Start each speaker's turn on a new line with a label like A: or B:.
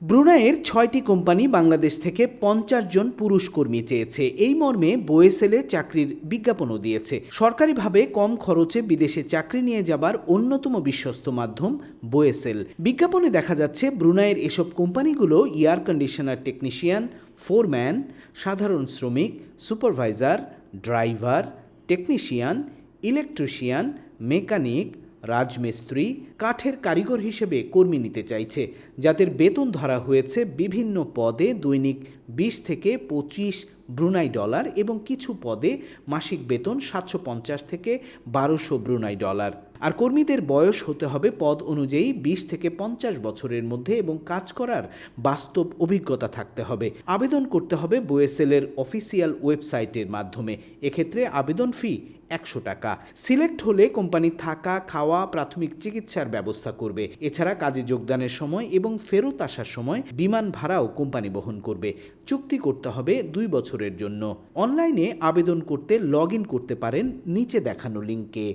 A: ব্রুনাইয়ের ছয়টি কোম্পানি বাংলাদেশ থেকে পঞ্চাশ জন পুরুষ কর্মী চেয়েছে। এই মর্মে বোয়েসেলে চাকরির বিজ্ঞাপনও দিয়েছে। সরকারিভাবে কম খরচে বিদেশে চাকরি নিয়ে যাবার অন্যতম বিশ্বস্ত মাধ্যম বোয়েসেল। বিজ্ঞাপনে দেখা যাচ্ছে, ব্রুনাইয়ের এসব কোম্পানিগুলো এয়ার কন্ডিশনার টেকনিশিয়ান, ফোরম্যান, সাধারণ শ্রমিক, supervisor, driver, technician, electrician, mechanic রাজমিস্ত্রি কাঠের কারিগর হিসেবে কর্মী নিতে চাইছে, যাদের বেতন ধরা হয়েছে বিভিন্ন পদে দৈনিক বিশ থেকে পঁচিশ ব্রুনাই ডলার এবং কিছু পদে মাসিক বেতন সাতশো পঞ্চাশ থেকে বারোশো ব্রুনাই ডলার। আর কর্মীদের বয়স হতে হবে পদ অনুযায়ী বিশ থেকে পঞ্চাশ বছরের মধ্যে এবং কাজ করার বাস্তব অভিজ্ঞতা থাকতে হবে। আবেদন করতে হবে বোয়েসেলের অফিসিয়াল ওয়েবসাইটের মাধ্যমে। এক্ষেত্রে আবেদন ফি একশো টাকা। সিলেক্ট হলে কোম্পানি থাকা, খাওয়া, প্রাথমিক চিকিৎসার ব্যবস্থা করবে। এছাড়া কাজে যোগদানের সময় এবং ফেরত আসার সময় বিমান ভাড়াও কোম্পানি বহন করবে। চুক্তি করতে হবে দুই বছরের জন্য। অনলাইনে আবেদন করতে, লগ করতে পারেন নিচে দেখানো লিঙ্কে